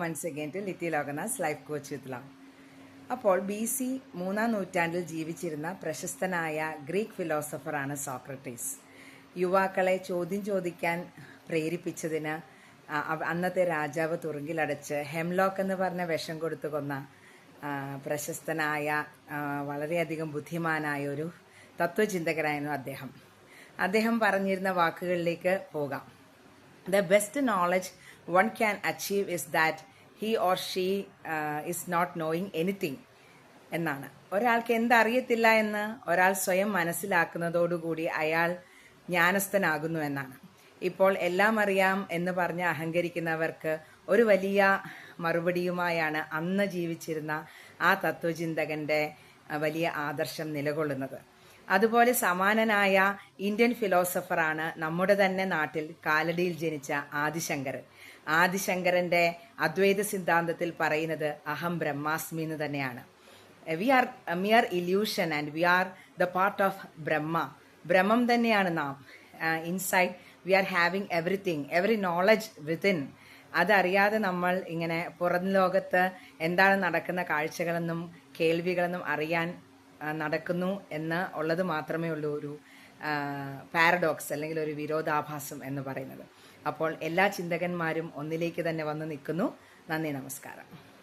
Once to ലിറ്റി ലോഗനാസ് life coach with love അപ്പോൾ ബി സി മൂന്നാം നൂറ്റാണ്ടിൽ ജീവിച്ചിരുന്ന പ്രശസ്തനായ ഗ്രീക്ക് ഫിലോസഫറാണ് സോക്രട്ടീസ് യുവാക്കളെ ചോദ്യം ചോദിക്കാൻ പ്രേരിപ്പിച്ചതിന് അന്നത്തെ രാജാവ് തുറുങ്കിലടച്ച് ഹെംലോക്ക് എന്ന് പറഞ്ഞ വിഷം കൊടുത്തു കൊന്ന പ്രശസ്തനായ വളരെയധികം ബുദ്ധിമാനായ ഒരു തത്വചിന്തകനായിരുന്നു അദ്ദേഹം. അദ്ദേഹം പറഞ്ഞിരുന്ന വാക്കുകളിലേക്ക് പോകാം. The best knowledge one can achieve is that he or she uh, is not knowing anything എന്നാണ്. ഒരാൾക്ക് എന്തറിയത്തില്ല എന്ന് ഒരാൾ സ്വയം മനസ്സിലാക്കുന്നതോടുകൂടി അയാൾ ജ്ഞാനസ്ഥനാകുന്നു എന്നാണ്. ഇപ്പോൾ എല്ലാം അറിയാം എന്ന് പറഞ്ഞ് അഹങ്കരിക്കുന്നവർക്ക് ഒരു വലിയ മറുപടിയുമായാണ് അന്ന് ജീവിച്ചിരുന്ന ആ തത്വചിന്തകന്റെ വലിയ ആദർശം നിലകൊള്ളുന്നത്. അതുപോലെ സമാനനായ ഇന്ത്യൻ ഫിലോസഫറാണ് നമ്മുടെ തന്നെ നാട്ടിൽ കാലടിയിൽ ജനിച്ച ആദിശങ്കരൻ ആദിശങ്കരന്റെ അദ്വൈത സിദ്ധാന്തത്തിൽ പറയുന്നത് അഹം ബ്രഹ്മാസ്മി എന്ന് തന്നെയാണ്. We are mere illusion and we are the part of Brahma ബ്രഹ്മം തന്നെയാണ് നാം. Inside we are having everything every knowledge within അതറിയാതെ നമ്മൾ ഇങ്ങനെ പുറം ലോകത്ത് എന്താണ് നടക്കുന്ന കാഴ്ചകളെന്നും കേൾവികളെന്നും അറിയാൻ നടക്കുന്നു എന്ന ഉള്ളത് മാത്രമേ ഉള്ളൂ ഒരു പാരഡോക്സ് അല്ലെങ്കിൽ ഒരു വിരോധാഭാസം എന്ന് പറയുന്നത്. അപ്പോൾ എല്ലാ ചിന്തകന്മാരും ഒന്നിലേക്ക് തന്നെ വന്ന് നിൽക്കുന്നു. നന്ദി നമസ്കാരം.